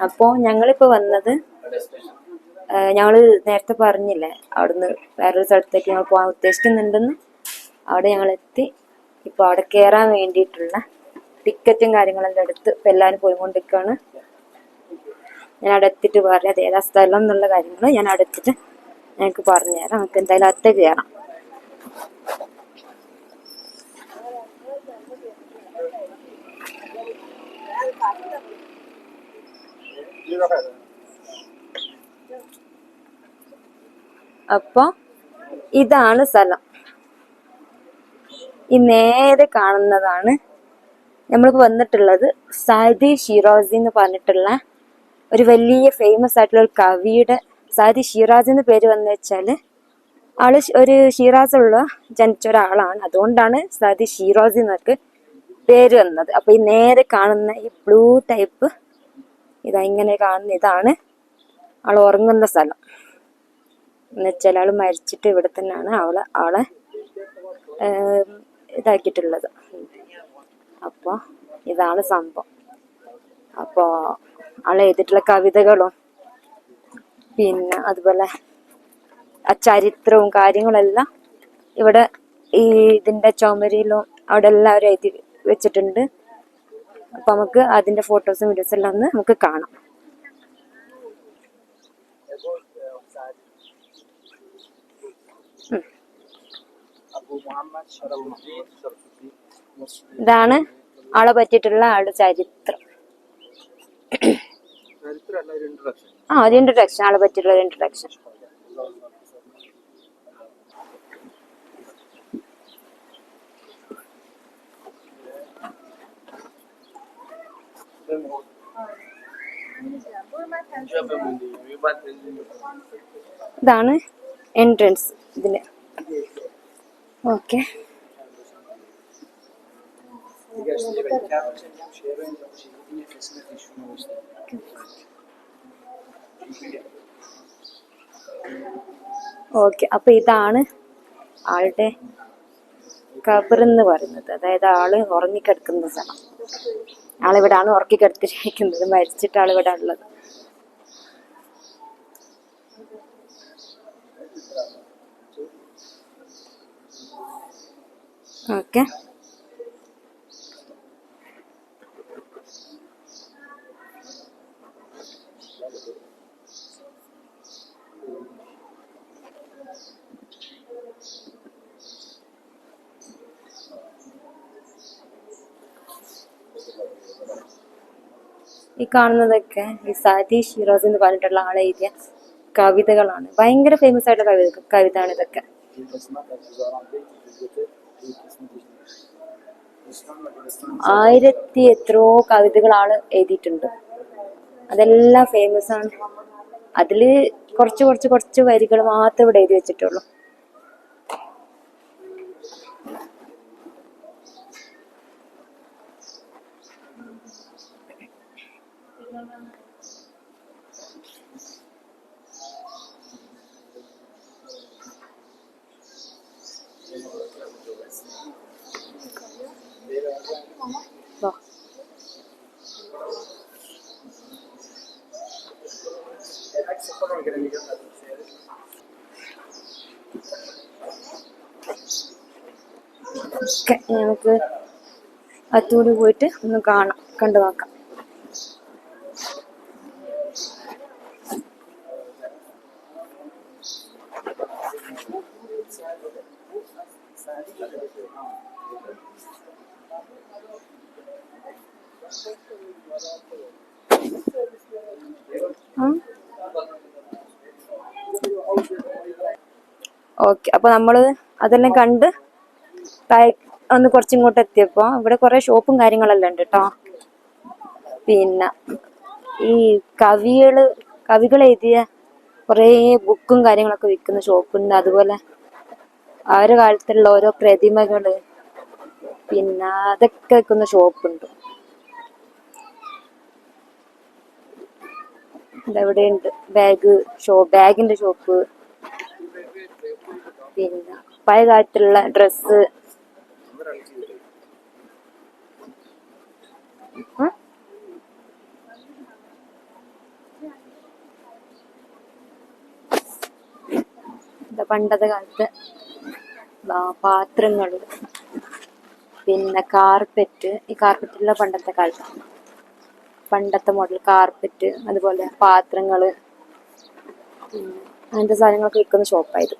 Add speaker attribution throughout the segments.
Speaker 1: അപ്പോൾ ഞങ്ങളിപ്പോൾ വന്നത് ഞങ്ങൾ നേരത്തെ പറഞ്ഞില്ലേ അവിടുന്ന് വേറൊരു സ്ഥലത്തേക്ക് ഞങ്ങൾ പോകാൻ ഉദ്ദേശിക്കുന്നുണ്ടെന്ന്. അവിടെ ഞങ്ങൾ എത്തി ഇപ്പോൾ അവിടെ കയറാൻ വേണ്ടിയിട്ടുള്ള ടിക്കറ്റും കാര്യങ്ങളെല്ലാം എടുത്ത് ഇപ്പം എല്ലാവരും പോയിക്കൊണ്ടിരിക്കുകയാണ് ഞാൻ അവിടെ എത്തിയിട്ട് പറയാം അത് ഏതാ സ്ഥലം എന്നുള്ള കാര്യങ്ങൾ ഞാൻ അവിടെ എത്തിയിട്ട് ഞങ്ങൾക്ക് പറഞ്ഞുതരാം. നമുക്ക് എന്തായാലും അത്ത കയറാം അപ്പൊ ഇതാണ് സ്ഥലം. ഈ നേരെ കാണുന്നതാണ് നമ്മളിപ്പോ വന്നിട്ടുള്ളത് സാദി ഷിറാസി എന്ന് പറഞ്ഞിട്ടുള്ള ഒരു വലിയ ഫേമസ് ആയിട്ടുള്ള ഒരു കവിയുടെ സാദി ഷിറാസി എന്ന് പേര് വന്നു വെച്ചാൽ ആൾ ഒരു ഷിറാസുള്ള ജനിച്ച ഒരാളാണ്. അതുകൊണ്ടാണ് സാദി ഷിറാസി എന്നൊക്കെ പേര് വന്നത്. അപ്പൊ ഈ നേരെ കാണുന്ന ഈ ബ്ലൂ ടൈപ്പ് ഇതാ ഇങ്ങനെ കാണുന്ന ഇതാണ്. ആൾ ഉറങ്ങുന്ന സ്ഥലം. എന്നുവെച്ചാൽ ആൾ മരിച്ചിട്ട് ഇവിടെ തന്നെയാണ് അവളെ ആളെ ഇതാക്കിയിട്ടുള്ളത്. അപ്പോൾ ഇതാണ് സംഭവം. അപ്പോൾ ആൾ എഴുതിയിട്ടുള്ള കവിതകളും പിന്നെ അതുപോലെ ആ ചരിത്രവും കാര്യങ്ങളെല്ലാം ഇവിടെ ഈ ഇതിന്റെ ചുമരിലും അവിടെ എല്ലാവരും എഴുതി വെച്ചിട്ടുണ്ട്. അപ്പൊ നമുക്ക് അതിന്റെ ഫോട്ടോസും വീഡിയോസും എല്ലാം ഒന്ന് നമുക്ക് കാണാം. ഇതാണ് ആളെ പറ്റിയിട്ടുള്ള ആളുടെ ചരിത്രം. ആ ഒരു ഇൻട്രൊഡക്ഷൻ ആളെ പറ്റിയിട്ടുള്ള ഒരു ഇൻട്രൊഡക്ഷൻ ഇതാണ് എൻട്രൻസ് ഇതിന് ഓക്കെ ഓക്കെ അപ്പൊ ഇതാണ് ആളുടെ കബർ എന്ന് പറയുന്നത്. അതായത് ആൾ ഉറങ്ങിക്കിടക്കുന്ന സ്ഥലം. ആളിവിടാണ് ഉറക്കിക്കിടത്തിരിക്കുന്നത്. മരിച്ചിട്ട് ആളിവിടെ ഉള്ളത്. ഓക്കെ. ഈ കാണുന്നതൊക്കെ ഈ സതീഷ് ഷിറാസ് എന്ന് പറഞ്ഞിട്ടുള്ള ആളെ എഴുതിയ കവിതകളാണ്. ഭയങ്കര ഫേമസ് ആയിട്ടുള്ള കവിത കവിതയാണ് ഇതൊക്കെ. ആയിരത്തി എത്രയോ കവിതകൾ ആൾ എഴുതിയിട്ടുണ്ട്. അതെല്ലാം ഫേമസ് ആണ്. അതിൽ കുറച്ച് കുറച്ച് കുറച്ച് വരികൾ മാത്രം ഇവിടെ എഴുതി വെച്ചിട്ടുള്ളൂ. ഒക്കെ നമുക്ക് പോയിട്ട് ഒന്ന് കാണാം കണ്ടു നോക്കാം ഓക്കെ അപ്പൊ നമ്മൾ അതെല്ലാം കണ്ട് ഒന്ന് കുറച്ചിങ്ങോട്ട് എത്തിയപ്പോ ഇവിടെ കുറെ ഷോപ്പും കാര്യങ്ങളെല്ലാം ഉണ്ട് കേട്ടോ പിന്നെ ഈ കവികൾ കവികൾ എഴുതിയ കുറേ ബുക്കും കാര്യങ്ങളൊക്കെ വിൽക്കുന്ന ഷോപ്പുണ്ട്. അതുപോലെ ആ ഒരു കാലത്തുള്ള ഓരോ പ്രതിമകൾ പിന്നെ അതൊക്കെ വിൽക്കുന്ന ഷോപ്പുണ്ട്. ഇതവിടെ ഉണ്ട് ബാഗ് ഷോ ബാഗിന്റെ ഷോപ്പ് പിന്നെ പഴയ കാലത്തുള്ള ഡ്രസ് പണ്ടത്തെ കാലത്തെ പാത്രങ്ങൾ പിന്നെ കാർപ്പറ്റ് ഈ കാർപ്പറ്റുള്ള പണ്ടത്തെ കാലത്താണ് പണ്ടത്തെ മോഡൽ കാർപ്പറ്റ് അതുപോലെ പാത്രങ്ങൾ അങ്ങനത്തെ സാധനങ്ങളൊക്കെ വിൽക്കുന്ന ഷോപ്പായത്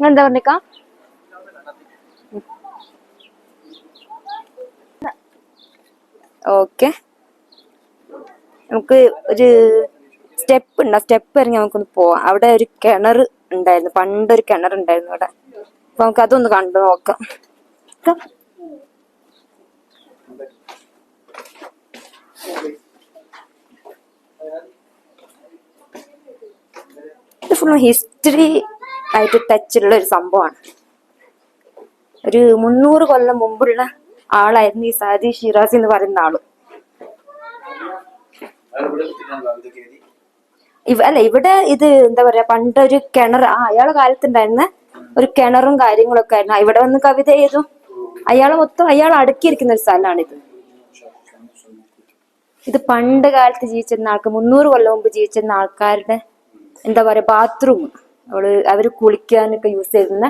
Speaker 1: എന്താ പറഞ്ഞ ഓക്കെ നമുക്ക് ഒരു സ്റ്റെപ്പ് ഉണ്ട്? ആ സ്റ്റെപ്പ് ഇറങ്ങി നമുക്കൊന്ന് പോവാം. അവിടെ ഒരു കിണർ ഉണ്ടായിരുന്നു. പണ്ടൊരു കിണർ ഉണ്ടായിരുന്നു അവിടെ. അപ്പൊ നമുക്ക് അതൊന്ന് കണ്ടു നോക്കാം. ഇത് ഹിസ്റ്ററി ആയിട്ട് ഉള്ള ഒരു സംഭവമാണ്. ഒരു മുന്നൂറ് കൊല്ലം മുമ്പുള്ള ആളായിരുന്നു ഈ സാദി ഷിറാസി എന്ന് പറയുന്ന ആൾ. അല്ല ഇവിടെ ഇത് എന്താ പറയാ പണ്ടൊരു കിണർ ആ അയാളെ കാലത്തുണ്ടായിരുന്ന ഒരു കിണറും കാര്യങ്ങളൊക്കെ ആയിരുന്നു. ഇവിടെ വന്ന് കവിത ചെയ്തു അയാളെ മൊത്തം അയാൾ അടുക്കിയിരിക്കുന്ന ഒരു സ്ഥലമാണിത്. ഇത് പണ്ട് കാലത്ത് ജീവിച്ചിരുന്ന ആൾക്ക് മുന്നൂറ് കൊല്ലം മുമ്പ് ജീവിച്ചിരുന്ന ആൾക്കാരുടെ എന്താ പറയാ ബാത്റൂം അവൾ അവർ കുളിക്കാനൊക്കെ യൂസ് ചെയ്യുന്ന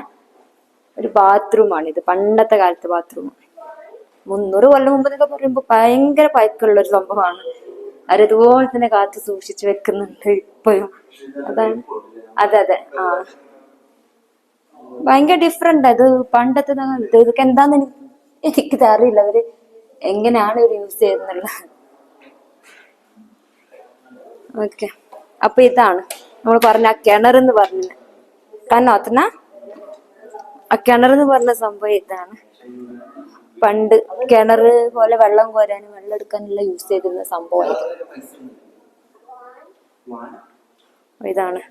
Speaker 1: ഒരു ബാത്റൂമാണ് ഇത്. പണ്ടത്തെ കാലത്തെ ബാത്റൂം മുന്നൂറ് കൊല്ലം മുമ്പ് എന്നൊക്കെ പറയുമ്പോ ഭയങ്കര പയക്കുള്ള ഒരു സംഭവമാണ്. അവരിതുപോലെ തന്നെ കാത്തു സൂക്ഷിച്ചു വെക്കുന്നുണ്ട് ഇപ്പോഴും. അതാണ്. അതെ അതെ. ആ. ഭയങ്കര ഡിഫറെന്റ് അത് പണ്ടത്തെ ഇത് ഇതൊക്കെ എന്താന്ന് എനിക്ക് അറിയില്ല അവർ എങ്ങനെയാണ് ഇവർ യൂസ് ചെയ്യുന്നുള്ളത് ഓക്കെ. അപ്പൊ ഇതാണ്. നമ്മൾ പറഞ്ഞ ആ എന്ന് പറഞ്ഞ കണ്ണോത്തന ആ എന്ന് പറഞ്ഞ സംഭവം ഇതാണ്. പണ്ട് കിണർ പോലെ വെള്ളം കോരാനും വെള്ളം എടുക്കാനെല്ലാം യൂസ് ചെയ്തിരുന്ന സംഭവം ഇതാണ്.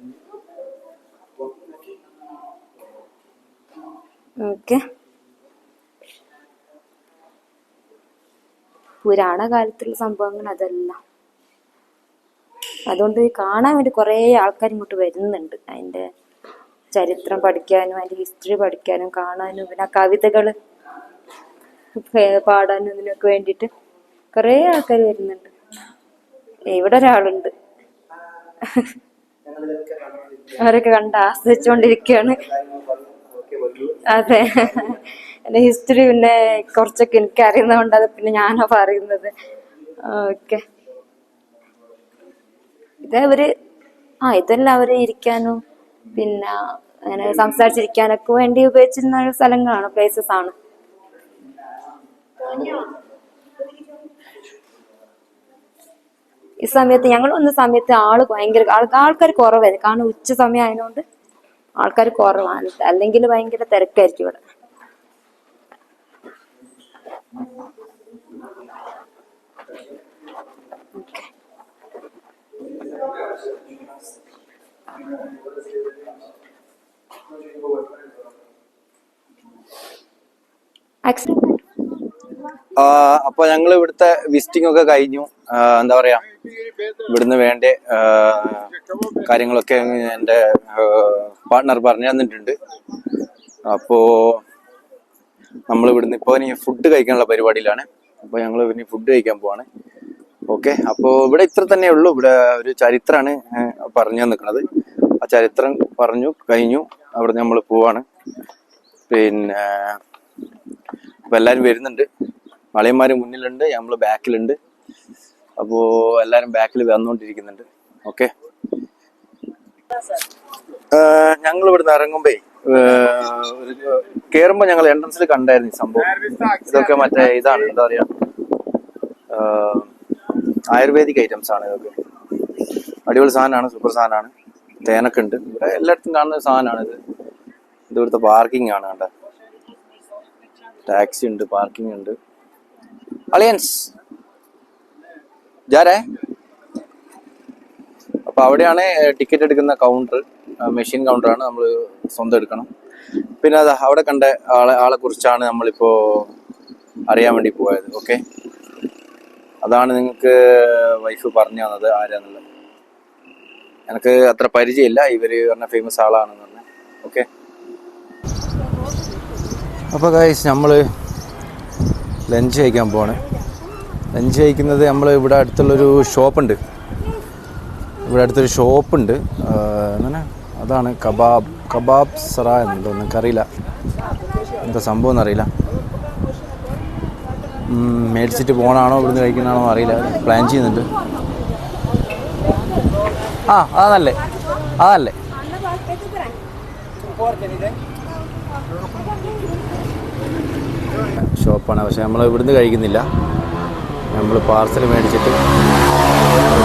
Speaker 1: ഓക്കെ. പുരാണ കാലത്തുള്ള സംഭവങ്ങൾ അതെല്ലാം. അതുകൊണ്ട് കാണാൻ വേണ്ടി കുറേ ആൾക്കാർ ഇങ്ങോട്ട് വരുന്നുണ്ട്. അതിന്റെ ചരിത്രം പഠിക്കാനും അതിന്റെ ഹിസ്റ്ററി പഠിക്കാനും കാണാനും പിന്നെ കവിതകൾ പാടാനും ഇതിനൊക്കെ വേണ്ടിയിട്ട് കുറേ ആൾക്കാർ വരുന്നുണ്ട്. ഇവിടെ ഒരാളുണ്ട്. അവരൊക്കെ കണ്ട് ആസ്വദിച്ചുകൊണ്ടിരിക്കുകയാണ് അതെ. എന്റെ ഹിസ്റ്ററി പിന്നെ കുറച്ചൊക്കെ എനിക്ക് അറിയുന്നതുകൊണ്ട് അത് പിന്നെ ഞാനാ പറയുന്നത്. ഓക്കെ. ഇത് ആ ഇതെല്ലാം അവർ ഇരിക്കാനും പിന്നെ അങ്ങനെ സംസാരിച്ചിരിക്കാനൊക്കെ വേണ്ടി ഉപയോഗിച്ചിരുന്ന സ്ഥലങ്ങളാണ് പ്ലേസസ് ആണ്. ഈ സമയത്ത് ഞങ്ങൾ വന്ന സമയത്ത് ആൾ ഭയങ്കര ആൾക്കാർ കുറവായിരുന്നു. കാരണം ഉച്ച സമയം ആയതുകൊണ്ട് ആൾക്കാർ കുറവാണ്. അല്ലെങ്കിൽ ഭയങ്കര തിരക്കായിരിക്കും ഇവിടെ.
Speaker 2: അപ്പൊ ഞങ്ങൾ ഇവിടുത്തെ വിസിറ്റിംഗ് ഒക്കെ കഴിഞ്ഞു. എന്താ പറയാ? ഇവിടുന്ന് വേണ്ട കാര്യങ്ങളൊക്കെ എന്റെ പാർട്ട്ണർ പറഞ്ഞു തന്നിട്ടുണ്ട്. അപ്പോ നമ്മൾ ഇവിടുന്ന് ഇപ്പോൾ ഇനി ഫുഡ് കഴിക്കാനുള്ള പരിപാടിയിലാണ്. അപ്പോൾ ഞങ്ങൾ ഇനി ഫുഡ് കഴിക്കാൻ പോവാണ്. ഓക്കെ അപ്പോ ഇവിടെ ഇത്ര തന്നെ ഉള്ളൂ. ഇവിടെ ഒരു ചരിത്രമാണ് പറഞ്ഞു നിൽക്കുന്നത് ആ ചരിത്രം പറഞ്ഞു കഴിഞ്ഞു. അവിടെ നമ്മൾ പോവാണ്. പിന്നെ അപ്പൊ എല്ലാരും വരുന്നുണ്ട്. മളയന്മാര് മുന്നിലുണ്ട് നമ്മൾ ബാക്കിലുണ്ട്. അപ്പോ എല്ലാരും ബാക്കിൽ വന്നുകൊണ്ടിരിക്കുന്നുണ്ട് ഓക്കെ? ഞങ്ങൾ ഇവിടുന്ന് ഇറങ്ങുമ്പേ കേറുമ്പോ ഞങ്ങൾ എൻട്രൻസിൽ കണ്ടായിരുന്നു സംഭവം. ഇതൊക്കെ മറ്റേ ഇതാണ് എന്താ പറയാ ആയുർവേദിക് ഐറ്റംസ് ആണ് ഇതൊക്കെ. അടിപൊളി സാധനമാണ് സൂപ്പർ സാധനമാണ്. തേനൊക്കെ ഉണ്ട് ഇവിടെ എല്ലായിടത്തും കാണുന്ന ഒരു സാധനമാണ് ഇത്. ഇതിവിടുത്തെ പാർക്കിംഗ് ആണ് കണ്ട ടാക്സി ഉണ്ട് പാർക്കിംഗ് ഉണ്ട്. അളിയൻസ് ജാരേ അപ്പൊ അവിടെയാണ് ടിക്കറ്റ് എടുക്കുന്ന കൗണ്ടർ മെഷീൻ കൗണ്ടറാണ് നമ്മൾ സ്വന്തം എടുക്കണം. പിന്നെ അത് അവിടെ കണ്ട ആളെ ആളെ കുറിച്ചാണ് നമ്മളിപ്പോ അറിയാൻ വേണ്ടി പോയത്. ഓക്കെ അതാണ് നിങ്ങൾക്ക് വൈഫ് പറഞ്ഞു തന്നത് ആരാന്നുള്ളത്. എനിക്ക് അത്ര പരിചയമില്ല. ഇവർ പറഞ്ഞ ഫേമസ് ആളാണെന്ന് പറഞ്ഞ. ഓക്കെ അപ്പോൾ ഗൈസ് നമ്മൾ ലഞ്ച് കഴിക്കാൻ പോവാണ്. ലഞ്ച് കഴിക്കുന്നത് നമ്മൾ ഇവിടെ അടുത്തുള്ളൊരു ഷോപ്പുണ്ട് ഇവിടെ അടുത്തൊരു ഷോപ്പുണ്ട് അങ്ങനെ അതാണ് കബാബ്. കബാബ് സറ എന്നുണ്ടോ. എനിക്കറിയില്ല എന്താ സംഭവം എന്നറിയില്ല. മേടിച്ചിട്ട് പോകണാണോ ഇവിടുന്ന് കഴിക്കണാണോ അറിയില്ല. പ്ലാൻ ചെയ്യുന്നുണ്ട്. ആ അതല്ലേ അതല്ലേ ഷോപ്പാണ്. പക്ഷെ നമ്മൾ ഇവിടുന്ന് കഴിക്കുന്നില്ല. നമ്മൾ പാർസൽ മേടിച്ചിട്ട്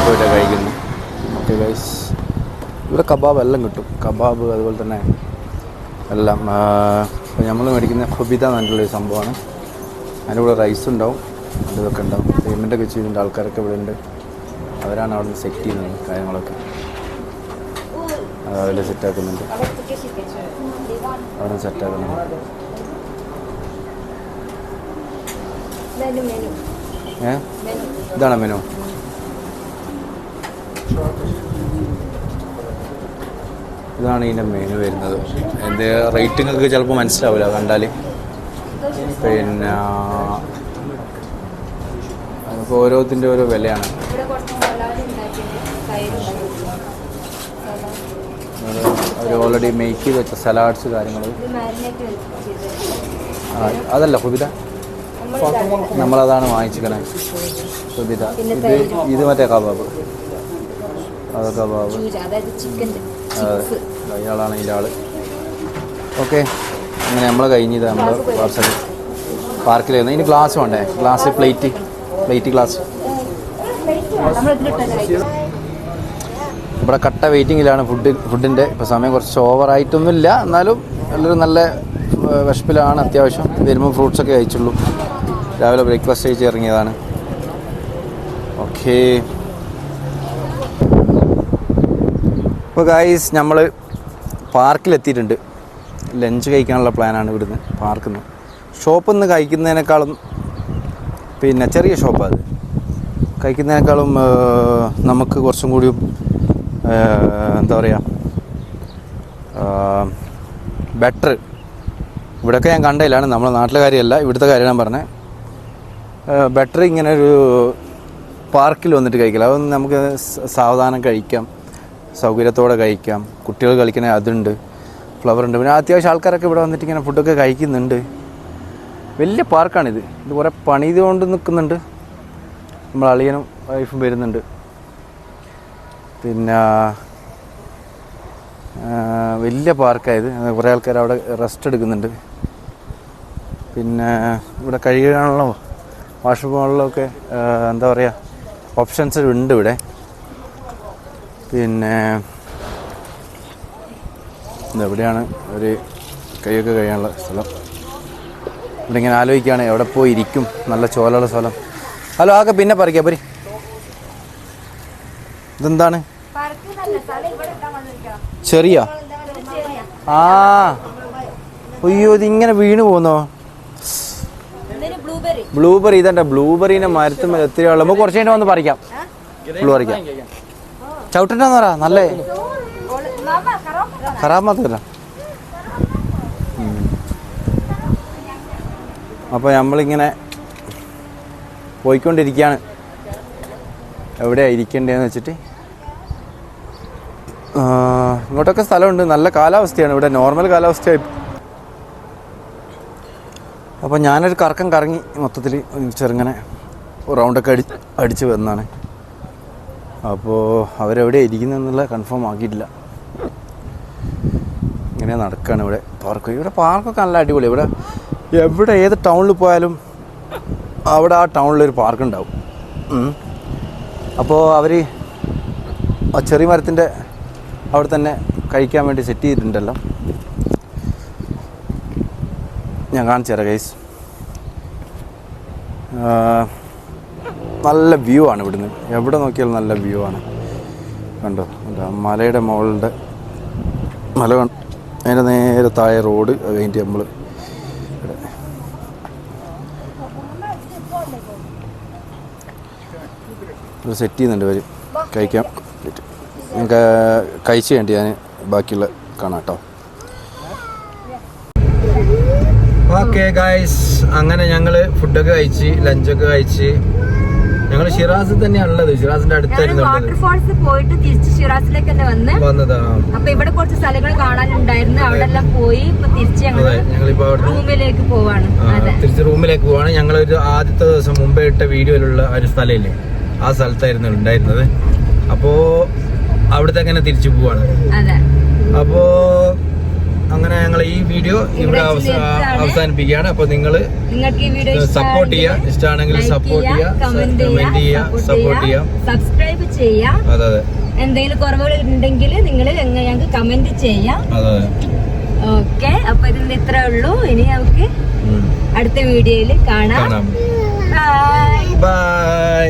Speaker 2: പോയിട്ടാണ് കഴിക്കുന്നു. ഓക്കെ ഗൈസ് ഇവിടെ കബാബ് എല്ലാം കിട്ടും. കബാബ് അതുപോലെ തന്നെ എല്ലാം. നമ്മൾ മേടിക്കുന്ന ഹുബിത എന്ന് പറഞ്ഞിട്ടുള്ളൊരു സംഭവമാണ്. അതിന്റെ കൂടെ റൈസ് ഉണ്ടാവും. അതൊക്കെ ഉണ്ടാവും. പേയ്മെന്റൊക്കെ ചെയ്യുന്നുണ്ട് ആൾക്കാരൊക്കെ ഇവിടെ ഉണ്ട്. അവരാണ് അവിടെ നിന്ന് സെറ്റ് ചെയ്യുന്നത് കാര്യങ്ങളൊക്കെ. അവരെ സെറ്റാക്കുന്നുണ്ട്. അവിടെ സെറ്റാക്കുന്നുണ്ട്. ഏ? ഇതാണ് മെനു ഇതാണ് ഇതിന്റെ മെനു വരുന്നത്. എന്ത് റേറ്റ് നിങ്ങൾക്ക് ചിലപ്പോൾ മനസ്സിലാവില്ല കണ്ടാൽ പിന്നെ നമുക്ക് ഓരോത്തിന്റെ ഓരോ വിലയാണ്
Speaker 1: ഇവിടെ കുറച്ച് സലാഡ് ഉണ്ടാക്കിയിട്ടുണ്ട് തൈരുണ്ടാക്കിയിട്ടുണ്ട്
Speaker 2: അവർ ഓൾറെഡി മേക്ക് ചെയ്ത് വെച്ച സലാഡ്സ് കാര്യങ്ങൾ അതല്ല ഹുബിത നമ്മളതാണ് വാങ്ങിച്ചിക്കണേ ഹുബിത ഇത് ഇത് മറ്റേ കബാബ്. അത് കബാബ്. അയാളാണ് ഇയാൾ ഓക്കെ. അങ്ങനെ നമ്മൾ കഴിഞ്ഞത് നമ്മൾ പാർസൽ പാർക്കിലായിരുന്നു ഇനി ഗ്ലാസ് വേണ്ടേ? ഗ്ലാസ് പ്ലേറ്റ് പ്ലേറ്റ് ഗ്ലാസ് ഇവിടെ കട്ട വെയിറ്റിങ്ങിലാണ് ഫുഡ് ഫുഡിന്റെ ഇപ്പോൾ സമയം കുറച്ച് ഓവറായിട്ടൊന്നുമില്ല എന്നാലും എല്ലാവരും നല്ല വിഷപ്പിലാണ് അത്യാവശ്യം. വരുമ്പോൾ ഫ്രൂട്ട്സൊക്കെ കഴിച്ചുള്ളൂ. രാവിലെ ബ്രേക്ക്ഫാസ്റ്റ് കഴിച്ച് ഇറങ്ങിയതാണ്. ഓക്കേ ഇപ്പോൾ ഗായ്സ് നമ്മൾ പാർക്കിലെത്തിയിട്ടുണ്ട്. ലഞ്ച് കഴിക്കാനുള്ള പ്ലാനാണ് ഇവിടുന്ന് പാർക്കിൽ നിന്ന് ഷോപ്പിൽ നിന്ന് കഴിക്കുന്നതിനേക്കാളും പിന്നെ ചെറിയ ഷോപ്പാണ് അത്. കഴിക്കുന്നതിനേക്കാളും നമുക്ക് കുറച്ചും കൂടി എന്താ പറയുക ബെറ്റർ ഇവിടെയൊക്കെ ഞാൻ കണ്ടതിലാണ് നമ്മളെ നാട്ടിലെ കാര്യമല്ല. ഇവിടുത്തെ കാര്യം ഞാൻ പറഞ്ഞത് ബെറ്റർ ഇങ്ങനെ ഒരു പാർക്കിൽ വന്നിട്ട് കഴിക്കില്ല അതൊന്നും നമുക്ക് സാവധാനം കഴിക്കാം. സൗകര്യത്തോടെ കഴിക്കാം. കുട്ടികൾ കളിക്കണേ അതുണ്ട്. ഫ്ലവർ ഉണ്ട്. പിന്നെ അത്യാവശ്യം ആൾക്കാരൊക്കെ ഇവിടെ വന്നിട്ട് ഇങ്ങനെ ഫുഡൊക്കെ കഴിക്കുന്നുണ്ട്. വലിയ പാർക്കാണിത്. ഇത് കുറേ പണിത് കൊണ്ട് നിൽക്കുന്നുണ്ട്. നമ്മൾ അളിയനും വൈഫും വരുന്നുണ്ട്. പിന്നെ വലിയ പാർക്കായത്. കുറേ ആൾക്കാർ അവിടെ റെസ്റ്റ് എടുക്കുന്നുണ്ട്. പിന്നെ ഇവിടെ കഴുകാനുള്ള വാഷ് പോകാനുള്ളതൊക്കെ എന്താ പറയുക ഓപ്ഷൻസ് ഉണ്ട് ഇവിടെ. പിന്നെ ഇതെവിടെയാണ് ഒരു കൈയൊക്കെ കഴിയാനുള്ള സ്ഥലം? ഇവിടെ ഇങ്ങനെ ആലോചിക്കുകയാണ് എവിടെ പോയി ഇരിക്കും? നല്ല ചോലുള്ള സ്ഥലം. ഹലോ ആകെ പിന്നെ പറിക്കാം പരി ഇതെന്താണ്? ചെറിയ? ആ. അയ്യോ ഇതിങ്ങനെ വീണ് പോന്നോ
Speaker 1: ബ്ലൂബെറി
Speaker 2: ഇതണ്ട ബ്ലൂബെറീനെ മരത്തുമ്പോൾ ഒത്തിരി വെള്ളം നമുക്ക് കുറച്ച് കഴിഞ്ഞ് വന്ന് പറിക്കാം. ബ്ലൂ പറിക്കാം. ചവിട്ടണ്ടെന്ന് പറ. നല്ലേ? ഖറാബ് മാത്രല്ല അപ്പോൾ നമ്മളിങ്ങനെ പോയിക്കൊണ്ടിരിക്കുകയാണ് എവിടെയാണ് ഇരിക്കേണ്ടതെന്ന് വെച്ചിട്ട്? ഇങ്ങോട്ടൊക്കെ സ്ഥലമുണ്ട്. നല്ല കാലാവസ്ഥയാണ്. ഇവിടെ നോർമൽ കാലാവസ്ഥയായി അപ്പോൾ ഞാനൊരു കറക്കം കറങ്ങി മൊത്തത്തിൽ ചെറുങ്ങനെ റൗണ്ടൊക്കെ അടി അടിച്ച് വന്നാണ്. അപ്പോൾ അവരെവിടെ ഇരിക്കുന്നതെന്നുള്ള കൺഫേം ആക്കിയിട്ടില്ല. ഇങ്ങനെ നടക്കുകയാണ് ഇവിടെ. പാർക്ക് ഇവിടെ പാർക്കൊക്കെ നല്ല അടിപൊളി ഇവിടെ എവിടെ ഏത് ടൗണിൽ പോയാലും അവിടെ ആ ടൗണിലൊരു പാർക്ക് ഉണ്ടാവും. അപ്പോൾ അവർ ആ ചെറിയ മരത്തിന്റെ അവിടെ തന്നെ കഴിക്കാൻ വേണ്ടി സെറ്റ് ചെയ്തിട്ടുണ്ടല്ലോ. ഞാൻ കാണിച്ചു തരാം ഗൈസ് നല്ല വ്യൂ ആണ് ഇവിടുന്ന്. എവിടെ നോക്കിയാലും നല്ല വ്യൂ ആണ്. കണ്ടോ? മലയുടെ മുകളുടെ മല അതിന്റെ നേരെ താഴെ റോഡ് കഴിഞ്ഞിട്ട് നമ്മൾ സെറ്റ് ചെയ്യുന്നുണ്ട് ഇവർ കഴിക്കാൻ പറ്റും നിങ്ങൾക്ക് കഴിച്ച് വേണ്ടി ഞാൻ ബാക്കിയുള്ള കാണാം കേട്ടോ. ഓക്കെ ഗായ്സ് അങ്ങനെ ഞങ്ങൾ ഫുഡൊക്കെ കഴിച്ച് ലഞ്ചൊക്കെ കഴിച്ച്. ഞങ്ങൾ ഷിറാസിൽ തന്നെയാണ് ഉള്ളത് ഷിറാസിന്റെ അടുത്തായിരുന്നു
Speaker 3: വാട്ടർഫോൾസ് പോയിട്ട് തിരിച്ച് ഷിറാസിലേക്ക് തന്നെ വന്ന്
Speaker 2: വന്നതാ.
Speaker 3: അപ്പൊ ഇവിടെ കുറച്ച് സ്ഥലങ്ങൾ കാണാനുണ്ടായിരുന്നു. അവിടെ എല്ലാം പോയി ഇപ്പൊ തിരിച്ച്
Speaker 2: ഞങ്ങളിപ്പോ
Speaker 3: റൂമിലേക്ക് പോവാണ്. അതെ.
Speaker 2: തിരിച്ച് റൂമിലേക്ക് പോവാണ്. ഞങ്ങൾ ഒരു ആദ്യത്തെ ദിവസം മുമ്പേ ഇട്ട വീഡിയോയിലുള്ള ആ ഒരു സ്ഥലമില്ലേ? ആ സ്ഥലത്തായിരുന്നു ഉണ്ടായിരുന്നത്. അപ്പോ അവിടുത്തെ അങ്ങനെ തിരിച്ചു പോവാണ്. അപ്പോ അങ്ങനെ ഞങ്ങൾ ഈ വീഡിയോ ഇവിടെ അവസാനിപ്പിക്കുകയാണ്. അപ്പൊ നിങ്ങൾ സപ്പോർട്ട് ചെയ്യുക. ഇഷ്ടമാണെങ്കിൽ സപ്പോർട്ട് ചെയ്യുക കമന്റ് ചെയ്യുക സപ്പോർട്ട് ചെയ്യാം
Speaker 3: സബ്സ്ക്രൈബ് ചെയ്യാം
Speaker 2: അതെ അതെ.
Speaker 3: എന്തെങ്കിലും കുറവുകൾ ഉണ്ടെങ്കിൽ നിങ്ങൾ ഞങ്ങൾക്ക് കമന്റ് ചെയ്യാം. ഓക്കെ അപ്പൊ ഇതിന് ഇത്രേ ഉള്ളൂ. ഇനി നമുക്ക് അടുത്ത വീഡിയോയിൽ കാണാം. Bye
Speaker 2: bye